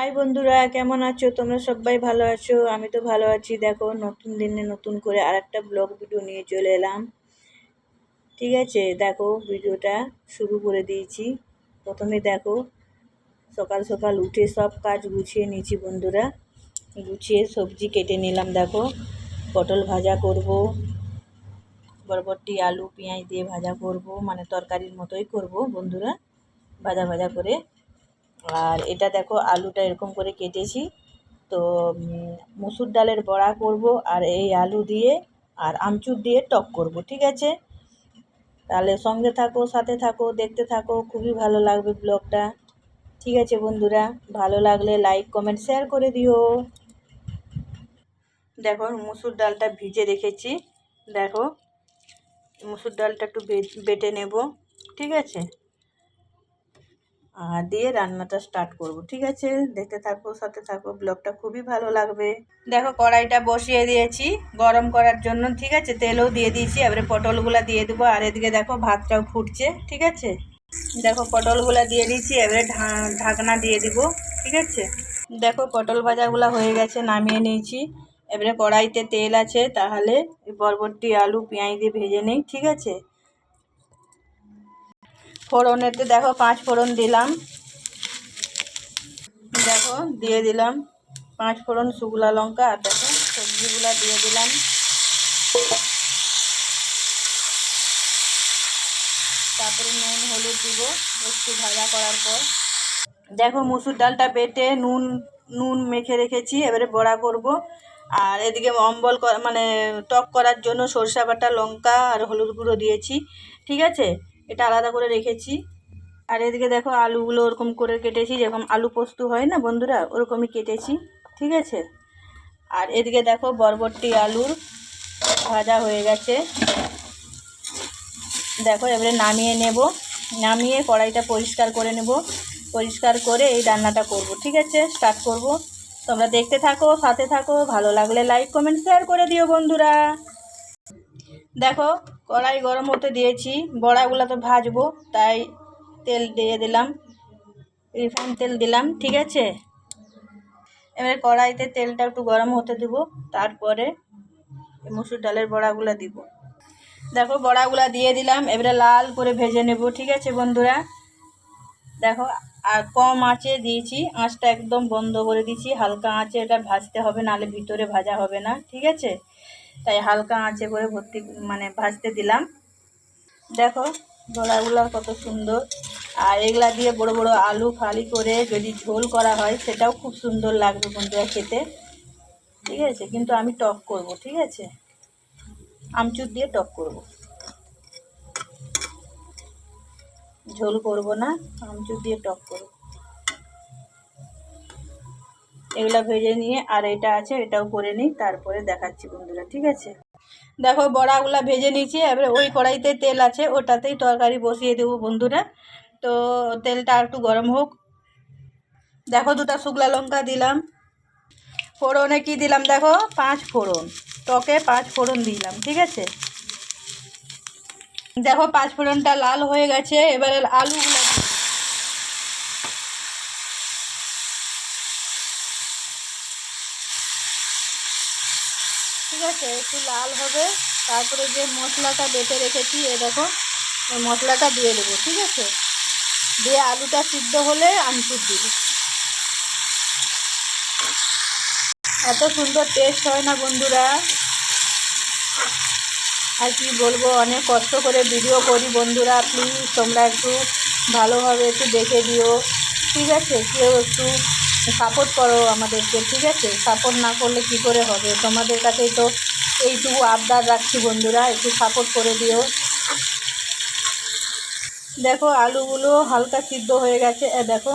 High বন্ধুরা, কেমন আছো? তোমরা সবাই ভালো আছো? আমি তো ভালো আছি। দেখো, নতুন দিনে নতুন করে আর একটা ব্লগ ভিডিও নিয়ে চলে এলাম। ঠিক আছে, দেখো, ভিডিওটা শুরু করে দিয়েছি। প্রথমে দেখো, সকাল সকাল উঠে সব কাজ গুছিয়ে নিয়েছি বন্ধুরা। গুছিয়ে সবজি কেটে নিলাম, দেখো। পটল ভাজা করব, বরবটি, আলু, পেঁয়াজ দিয়ে ভাজা করব মানে তরকারির মতোই করব বন্ধুরা। ভাজা ভাজা করে আর এটা দেখো, আলুটা এরকম করে কেটেছি। তো মুসুর ডালের বড়া করব আর এই আলু দিয়ে আর আমচুর দিয়ে টক করব, ঠিক আছে? তাহলে সঙ্গে থাকো, সাথে থাকো, দেখতে থাকো। খুবই ভালো লাগবে ব্লগটা। ঠিক আছে বন্ধুরা, ভালো লাগলে লাইক, কমেন্ট, শেয়ার করে দিও। দেখো, মুসুর ডালটা ভিজে রেখেছি। দেখো, মুসুর ডালটা একটু বেটে নেব, ঠিক আছে? দিয়ে রান্নাটা স্টার্ট করব, ঠিক আছে? দেখতে থাকো, সাথে থাকো ব্লগটা খুবই ভালো লাগবে। দেখো, কড়াইটা বসিয়ে দিয়েছি, গরম করার জন্য, ঠিক আছে? তেলও দিয়ে দিয়েছি, এবারে পটলগুলা দিয়ে দেবো, আর এদিকে দেখো, ভাতটাও ফুটছে, ঠিক আছে? দেখো, পটলগুলা দিয়ে দিয়েছি, এবারে ঢাকনা দিয়ে দিব, ঠিক আছে? দেখো, পটল ভাজাগুলো হয়ে গেছে, নামিয়ে নিয়েছি। এবারে কড়াইতে তেল আছে, তাহলে বরবটি, আলু, পেঁয়াজ দিয়ে ভেজে নেই, ঠিক আছে? ফোড়নেতে দেখো, পাঁচ ফোড়ন দিলাম। দেখো, দিয়ে দিলাম পাঁচ ফোড়ন শুকলা লঙ্কা আর দেখো, সবজিগুলা দিয়ে দিলাম। তারপরে নুন, হলুদ দিব, একটু ভাজা করার পর। দেখো, মুসুর ডালটা বেটে নুন নুন মেখে রেখেছি, এবারে বড়া করব। আর এদিকে অম্বল মানে টক করার জন্য সরষা বাটা, লঙ্কা আর হলুদ গুঁড়ো দিয়েছি, ঠিক আছে? এটা আলাদা করে রেখেছি। আর এদিকে দেখো আলুগুলো ওরকম করে কেটেছি, যেরকম আলু পোস্ত হয় না বন্ধুরা, ওরকমই কেটেছি, ঠিক আছে? আর এদিকে দেখো বরবটি আলুর ভাজা হয়ে গেছে। দেখো এবারে নামিয়ে নেব, নামিয়ে কড়াইটা পরিষ্কার করে নেব। পরিষ্কার করে এই রান্নাটা করব, ঠিক আছে? স্টার্ট করব। তোমরা দেখতে থাকো, সাথে থাকো, ভালো লাগলে লাইক কমেন্ট শেয়ার করে দিও বন্ধুরা। দেখো, কড়াই গরম হতে দিয়েছি, বড়াগুলো তো ভাজবো, তাই তেল দিয়ে দিলাম রিফাইন তেল দিলাম, ঠিক আছে? এবার কড়াইতে তেলটা একটু গরম হতে দেব, তারপরে মুসুর ডালের বড়াগুলো দিব। দেখো, বড়াগুলো দিয়ে দিলাম, এবারে লাল করে ভেজে নেব, ঠিক আছে বন্ধুরা? দেখো, আর কম আঁচে দিয়েছি, আঁচটা একদম বন্ধ করে দিয়েছি, হালকা আঁচে এটা ভাজতে হবে, নাহলে ভিতরে ভাজা হবে না, ঠিক আছে? তাই হালকা আঁচে করে ভর্তি মানে ভাজতে দিলাম। দেখো বড়াগুলো কত সুন্দর। আর এগুলা দিয়ে বড় বড় আলু ফালি করে যদি ঝোল করা হয়, সেটাও খুব সুন্দর লাগবে বন্ধুরা খেতে। ঠিক আছে? কিন্তু আমি টক করব, ঠিক আছে? আমচুর দিয়ে টক করব। ঝোল করব না, আমচুর দিয়ে টক করব। এগুলা ভেজে নিয়ে আর এটা আছে, এটাও করে নিই, তারপরে দেখাচ্ছি বন্ধুরা, ঠিক আছে? দেখো বড়াগুলো ভেজে নিয়েছি, এবারে ওই কড়াইতে তেল আছে, ওটাতেই তরকারি বসিয়ে দেবো বন্ধুরা। তো তেলটা একটু গরম হোক। দেখো দুটা শুকলা লঙ্কা দিলাম। ফোড়নে কি দিলাম দেখো? পাঁচ ফোড়ন। টকে পাঁচ ফোড়ন দিলাম, ঠিক আছে? দেখো পাঁচ ফোড়নটা লাল হয়ে গেছে, এবারে আলুগুলো ঠিক আছে, একটু লাল হবে। তারপরে যে মশলাটা বেটে রেখেছি, এ দেখো মশলাটা দিয়ে দেবো, ঠিক আছে? দিয়ে আলুটা সিদ্ধ হলে আমচুর দিব। এত সুন্দর টেস্ট হয় না বন্ধুরা। আর কি বলব, অনেক কষ্ট করে ভিডিও করি বন্ধুরা প্লিজ তোমরা একটু ভালোভাবে একটু দেখে দিও। ঠিক আছে, কেউ একটু সাপোর্ট করো আমাদেরকে, ঠিক আছে? সাপোর্ট না করলে কি করে হবে? তোমাদের কাছেই তো এইটুকু আবদার রাখছি বন্ধুরা, একটু সাপোর্ট করে দিও। দেখো, আলুগুলো হালকা সিদ্ধ হয়ে গেছে দেখো,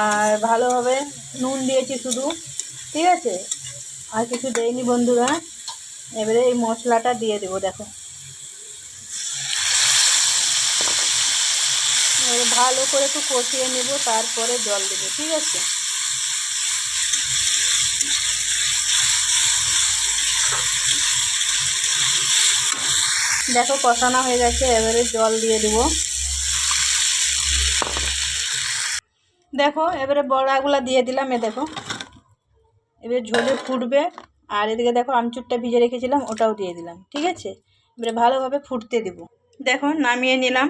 আর ভালোভাবে নুন দিয়েছি শুধু, ঠিক আছে? আর কিছু দেয়নি বন্ধুরা, এবারে এই মশলাটা দিয়ে দেবো, দেখো। ভালো করে একটু কষিয়ে নেব, তারপরে জল দেবো, ঠিক আছে? দেখো কষানো হয়ে গেছে, এবারে জল দিয়ে দেবো। দেখো, এবারে বড়াগুলা দিয়ে দিলাম, এ দেখো। এবারে ঝোলে ফুটবে, আর এদিকে দেখো আমচুরটা ভিজে রেখেছিলাম, ওটাও দিয়ে দিলাম, ঠিক আছে? এবারে ভালোভাবে ফুটতে দেব। দেখো, নামিয়ে নিলাম।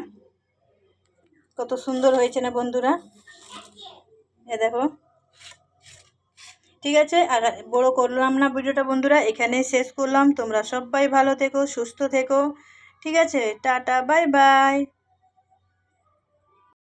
কত সুন্দর হয়েছে না বন্ধুরা? এ দেখো। ঠিক আছে? আর বড় করলাম না ভিডিওটা বন্ধুরা, এখানেই শেষ করলাম। তোমরা সবাই ভালো থেকো, সুস্থ থেকো। ঠিক আছে? Tata, bye bye.